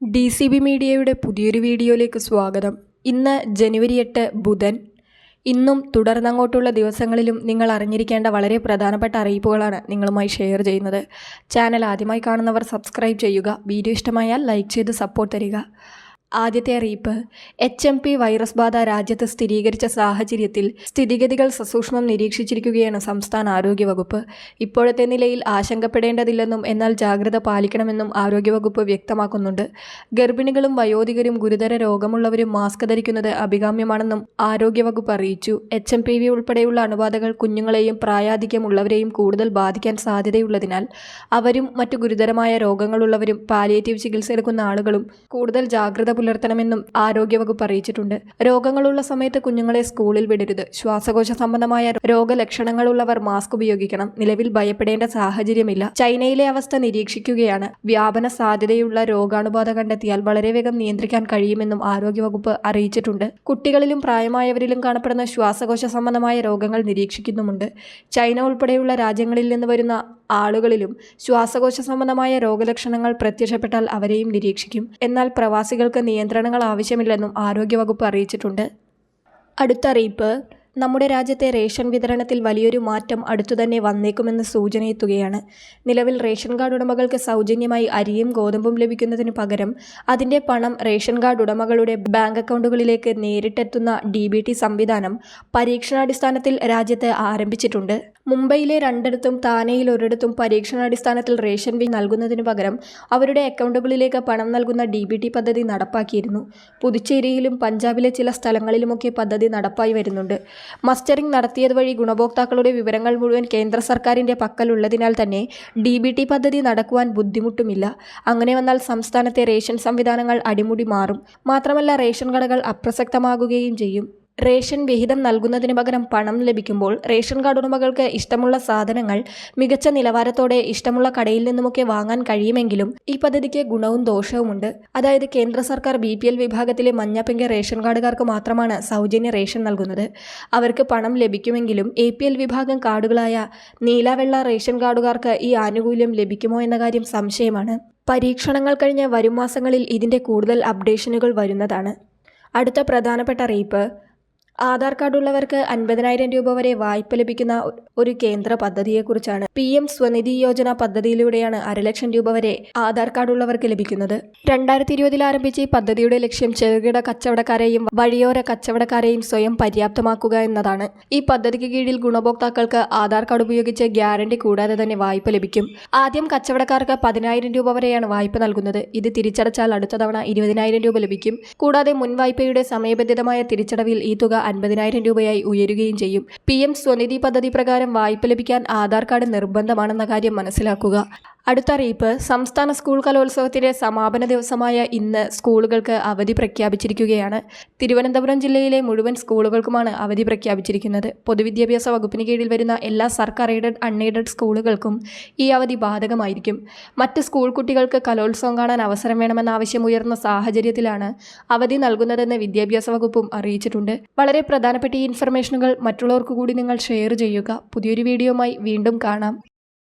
D C B മീഡിയയുടെ പുതിയൊരു വീഡിയോയിലേക്ക് സ്വാഗതം. ഇന്ന് ജനുവരി എട്ട് ബുധൻ. ഇന്നും തുടർന്നങ്ങോട്ടുള്ള ദിവസങ്ങളിലും നിങ്ങൾ അറിഞ്ഞിരിക്കേണ്ട വളരെ പ്രധാനപ്പെട്ട അറിയിപ്പുകളാണ് നിങ്ങളുമായി ഷെയർ ചെയ്യുന്നത്. ചാനൽ ആദ്യമായി കാണുന്നവർ സബ്സ്ക്രൈബ് ചെയ്യുക വീഡിയോ ഇഷ്ടമായാൽ ലൈക്ക് ചെയ്ത് സപ്പോർട്ട് തരിക. ആദ്യത്തെ അറിയിപ്പ്. എച്ച് എം പി വൈറസ് ബാധ രാജ്യത്ത് സ്ഥിരീകരിച്ച സാഹചര്യത്തിൽ സ്ഥിതിഗതികൾ സസൂക്ഷ്മം നിരീക്ഷിച്ചിരിക്കുകയാണ് സംസ്ഥാന ആരോഗ്യവകുപ്പ്. ഇപ്പോഴത്തെ നിലയിൽ ആശങ്കപ്പെടേണ്ടതില്ലെന്നും എന്നാൽ ജാഗ്രത പാലിക്കണമെന്നും ആരോഗ്യവകുപ്പ് വ്യക്തമാക്കുന്നുണ്ട്. ഗർഭിണികളും വയോധികരും ഗുരുതര രോഗമുള്ളവരും മാസ്ക് ധരിക്കുന്നത് അഭികാമ്യമാണെന്നും ആരോഗ്യവകുപ്പ് അറിയിച്ചു. എച്ച് എം പി വി ഉൾപ്പെടെയുള്ള അണുബാധകൾ കുഞ്ഞുങ്ങളെയും പ്രായാധിക്യമുള്ളവരെയും കൂടുതൽ ബാധിക്കാൻ സാധ്യതയുള്ളതിനാൽ അവരും മറ്റു ഗുരുതരമായ രോഗങ്ങളുള്ളവരും പാലിയേറ്റീവ് ചികിത്സ എടുക്കുന്ന ആളുകളും കൂടുതൽ ജാഗ്രത പുലർത്തണമെന്നും ആരോഗ്യവകുപ്പ് അറിയിച്ചിട്ടുണ്ട്. രോഗങ്ങളുള്ള സമയത്ത് കുഞ്ഞുങ്ങളെ സ്കൂളിൽ വിടരുത്. ശ്വാസകോശ സംബന്ധമായ രോഗലക്ഷണങ്ങളുള്ളവർ മാസ്ക് ഉപയോഗിക്കണം. നിലവിൽ ഭയപ്പെടേണ്ട സാഹചര്യമില്ല. ചൈനയിലെ അവസ്ഥ നിരീക്ഷിക്കുകയാണ്. വ്യാപന സാധ്യതയുള്ള രോഗാണുബാധ കണ്ടെത്തിയാൽ വളരെ വേഗം നിയന്ത്രിക്കാൻ കഴിയുമെന്നും ആരോഗ്യവകുപ്പ് അറിയിച്ചിട്ടുണ്ട്. കുട്ടികളിലും പ്രായമായവരിലും കാണപ്പെടുന്ന ശ്വാസകോശ സംബന്ധമായ രോഗങ്ങൾ നിരീക്ഷിക്കുന്നുമുണ്ട്. ചൈന ഉൾപ്പെടെയുള്ള രാജ്യങ്ങളിൽ നിന്ന് വരുന്ന ആളുകളിലും ശ്വാസകോശ സംബന്ധമായ രോഗലക്ഷണങ്ങൾ പ്രത്യക്ഷപ്പെട്ടാൽ അവരെയും നിരീക്ഷിക്കും. എന്നാൽ പ്രവാസികൾക്ക് നിയന്ത്രണങ്ങൾ ആവശ്യമില്ലെന്നും ആരോഗ്യവകുപ്പ് അറിയിച്ചിട്ടുണ്ട്. അടുത്ത അറിയിപ്പ്. നമ്മുടെ രാജ്യത്തെ റേഷൻ വിതരണത്തിൽ വലിയൊരു മാറ്റം അടുത്തുതന്നെ വന്നേക്കുമെന്ന് സൂചനയെത്തുകയാണ് നിലവിൽ റേഷൻ കാർഡ് ഉടമകൾക്ക് സൗജന്യമായി അരിയും ഗോതമ്പും ലഭിക്കുന്നതിന് പകരം അതിന്റെ പണം റേഷൻ കാർഡ് ഉടമകളുടെ ബാങ്ക് അക്കൗണ്ടുകളിലേക്ക് നേരിട്ടെത്തുന്ന ഡി ബി ടി സംവിധാനം പരീക്ഷണാടിസ്ഥാനത്തിൽ രാജ്യത്ത് ആരംഭിച്ചിട്ടുണ്ട്. മുംബൈയിലെ രണ്ടിടത്തും താനെയിൽ ഒരിടത്തും പരീക്ഷണാടിസ്ഥാനത്തിൽ റേഷൻ ബി നൽകുന്നതിന് പകരം അവരുടെ അക്കൗണ്ടുകളിലേക്ക് പണം നൽകുന്ന ഡി ബി ടി പദ്ധതി നടപ്പാക്കിയിരുന്നു. പുതുച്ചേരിയിലും പഞ്ചാബിലെ ചില സ്ഥലങ്ങളിലുമൊക്കെ പദ്ധതി നടപ്പായി വരുന്നുണ്ട്. മസ്റ്ററിംഗ് നടത്തിയത് വഴി ഗുണഭോക്താക്കളുടെ വിവരങ്ങൾ മുഴുവൻ കേന്ദ്ര സർക്കാരിന്റെ പക്കലുള്ളതിനാൽ തന്നെ ഡി ബി ടി പദ്ധതി നടക്കുവാൻ ബുദ്ധിമുട്ടുമില്ല. അങ്ങനെ വന്നാൽ സംസ്ഥാനത്തെ റേഷൻ സംവിധാനങ്ങൾ അടിമുടി മാറും. മാത്രമല്ല റേഷൻ കടകൾ അപ്രസക്തമാകുകയും ചെയ്യും. റേഷൻ വിഹിതം നൽകുന്നതിന് പകരം പണം ലഭിക്കുമ്പോൾ റേഷൻ കാർഡ് ഉടമകൾക്ക് ഇഷ്ടമുള്ള സാധനങ്ങൾ മികച്ച നിലവാരത്തോടെ ഇഷ്ടമുള്ള കടയിൽ നിന്നുമൊക്കെ വാങ്ങാൻ കഴിയുമെങ്കിലും ഈ പദ്ധതിക്ക് ഗുണവും ദോഷവുമുണ്ട്. അതായത് കേന്ദ്ര സർക്കാർ ബി പി എൽ വിഭാഗത്തിലെ മഞ്ഞപ്പിങ്ക റേഷൻ കാർഡുകാർക്ക് മാത്രമാണ് സൗജന്യ റേഷൻ നൽകുന്നത്. അവർക്ക് പണം ലഭിക്കുമെങ്കിലും എ പി എൽ വിഭാഗം കാർഡുകളായ നീലവെള്ള റേഷൻ കാർഡുകാർക്ക് ഈ ആനുകൂല്യം ലഭിക്കുമോ എന്ന കാര്യം സംശയമാണ്. പരീക്ഷണങ്ങൾ കഴിഞ്ഞ വരും മാസങ്ങളിൽ ഇതിന്റെ കൂടുതൽ അപ്ഡേഷനുകൾ വരുന്നതാണ്. അടുത്ത പ്രധാനപ്പെട്ട അറിയിപ്പ് ആധാർ കാർഡ് ഉള്ളവർക്ക് അൻപതിനായിരം രൂപ വരെ വായ്പ ലഭിക്കുന്ന ഒരു കേന്ദ്ര പദ്ധതിയെക്കുറിച്ചാണ് പി എം സ്വനിധി യോജന പദ്ധതിയിലൂടെയാണ് അരലക്ഷം രൂപ വരെ ആധാർ കാർഡ് ഉള്ളവർക്ക് ലഭിക്കുന്നത്. രണ്ടായിരത്തി ഇരുപതിൽ ആരംഭിച്ച ഈ പദ്ധതിയുടെ ലക്ഷ്യം ചെറുകിട കച്ചവടക്കാരെയും വഴിയോര കച്ചവടക്കാരെയും സ്വയം പര്യാപ്തമാക്കുക എന്നതാണ്. ഈ പദ്ധതിക്ക് കീഴിൽ ഗുണഭോക്താക്കൾക്ക് ആധാർ കാർഡ് ഉപയോഗിച്ച് ഗ്യാരണ്ടി കൂടാതെ തന്നെ വായ്പ ലഭിക്കും. ആദ്യം കച്ചവടക്കാർക്ക് പതിനായിരം രൂപ വരെയാണ് വായ്പ നൽകുന്നത്. ഇത് തിരിച്ചടച്ചാൽ അടുത്ത തവണ ഇരുപതിനായിരം രൂപ ലഭിക്കും. കൂടാതെ മുൻവായ്പയുടെ സമയബന്ധിതമായ തിരിച്ചടവിൽ ഈ തുക അൻപതിനായിരം രൂപയായി ഉയരുകയും ചെയ്യും. പി എം സ്വനിധി പദ്ധതി പ്രകാരം വായ്പ ലഭിക്കാൻ ആധാർ കാർഡ് നിർബന്ധമാണെന്ന കാര്യം മനസ്സിലാക്കുക. അടുത്ത അറിയിപ്പ് സംസ്ഥാന സ്കൂൾ കലോത്സവത്തിന്റെ സമാപന ദിവസമായ ഇന്ന് സ്കൂളുകൾക്ക് അവധി പ്രഖ്യാപിച്ചിരിക്കുകയാണ്. തിരുവനന്തപുരം ജില്ലയിലെ മുഴുവൻ സ്കൂളുകൾക്കുമാണ് അവധി പ്രഖ്യാപിച്ചിരിക്കുന്നത്. പൊതുവിദ്യാഭ്യാസ വകുപ്പിന് കീഴിൽ വരുന്ന എല്ലാ സർക്കാർ എയ്ഡഡ് അൺഎയ്ഡഡ് സ്കൂളുകൾക്കും ഈ അവധി ബാധകമായിരിക്കും. മറ്റ് സ്കൂൾ കുട്ടികൾക്ക് കലോത്സവം കാണാൻ അവസരം വേണമെന്ന ആവശ്യം ഉയർന്ന സാഹചര്യത്തിലാണ് അവധി നൽകുന്നതെന്ന് വിദ്യാഭ്യാസ വകുപ്പും അറിയിച്ചിട്ടുണ്ട്. വളരെ പ്രധാനപ്പെട്ട ഈ ഇൻഫർമേഷനുകൾ മറ്റുള്ളവർക്ക് കൂടി നിങ്ങൾ ഷെയർ ചെയ്യുക. പുതിയൊരു വീഡിയോയുമായി വീണ്ടും കാണാം.